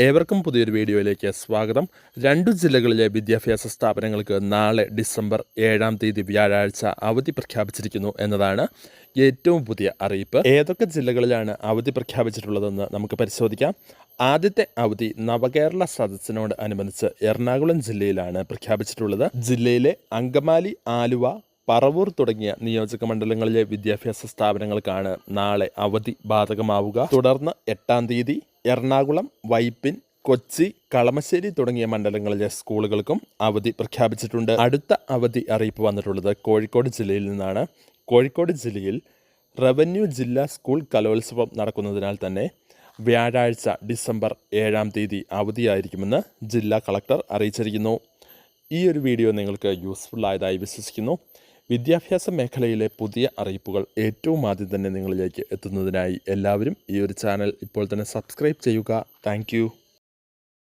ഏവർക്കും പുതിയൊരു വീഡിയോയിലേക്ക് സ്വാഗതം. രണ്ടു ജില്ലകളിലെ വിദ്യാഭ്യാസ സ്ഥാപനങ്ങൾക്ക് നാളെ ഡിസംബർ ഏഴാം തീയതി വ്യാഴാഴ്ച അവധി പ്രഖ്യാപിച്ചിരിക്കുന്നു എന്നതാണ് ഏറ്റവും പുതിയ അറിയിപ്പ്. ഏതൊക്കെ ജില്ലകളിലാണ് അവധി പ്രഖ്യാപിച്ചിട്ടുള്ളതെന്ന് നമുക്ക് പരിശോധിക്കാം. ആദ്യത്തെ അവധി നവകേരള സദസ്സിനോട് അനുബന്ധിച്ച് എറണാകുളം ജില്ലയിലാണ് പ്രഖ്യാപിച്ചിട്ടുള്ളത്. ജില്ലയിലെ അങ്കമാലി ആലുവ പറവൂർ തുടങ്ങിയ നിയോജക മണ്ഡലങ്ങളിലെ വിദ്യാഭ്യാസ സ്ഥാപനങ്ങൾക്കാണ് നാളെ അവധി ബാധകമാവുക. തുടർന്ന് എട്ടാം തീയതി എറണാകുളം വൈപ്പിൻ കൊച്ചി കളമശ്ശേരി തുടങ്ങിയ മണ്ഡലങ്ങളിലെ സ്കൂളുകൾക്കും അവധി പ്രഖ്യാപിച്ചിട്ടുണ്ട്. അടുത്ത അവധി അറിയിപ്പ് വന്നിട്ടുള്ളത് കോഴിക്കോട് ജില്ലയിൽ നിന്നാണ്. കോഴിക്കോട് ജില്ലയിൽ റവന്യൂ ജില്ലാ സ്കൂൾ കലോത്സവം നടക്കുന്നതിനാൽ തന്നെ വ്യാഴാഴ്ച ഡിസംബർ ഏഴാം തീയതി അവധിയായിരിക്കുമെന്ന് ജില്ലാ കളക്ടർ അറിയിച്ചിരിക്കുന്നു. ഈ ഒരു വീഡിയോ നിങ്ങൾക്ക് യൂസ്ഫുൾ ആയതായി വിശ്വസിക്കുന്നു. വിദ്യാഭ്യാസ മേഖലയിലെ പുതിയ അറിയിപ്പുകൾ ഏറ്റവും ആദ്യം തന്നെ നിങ്ങളിലേക്ക് എത്തുന്നതിനായി എല്ലാവരും ഈ ഒരു ചാനൽ ഇപ്പോൾ തന്നെ സബ്സ്ക്രൈബ് ചെയ്യുക. താങ്ക്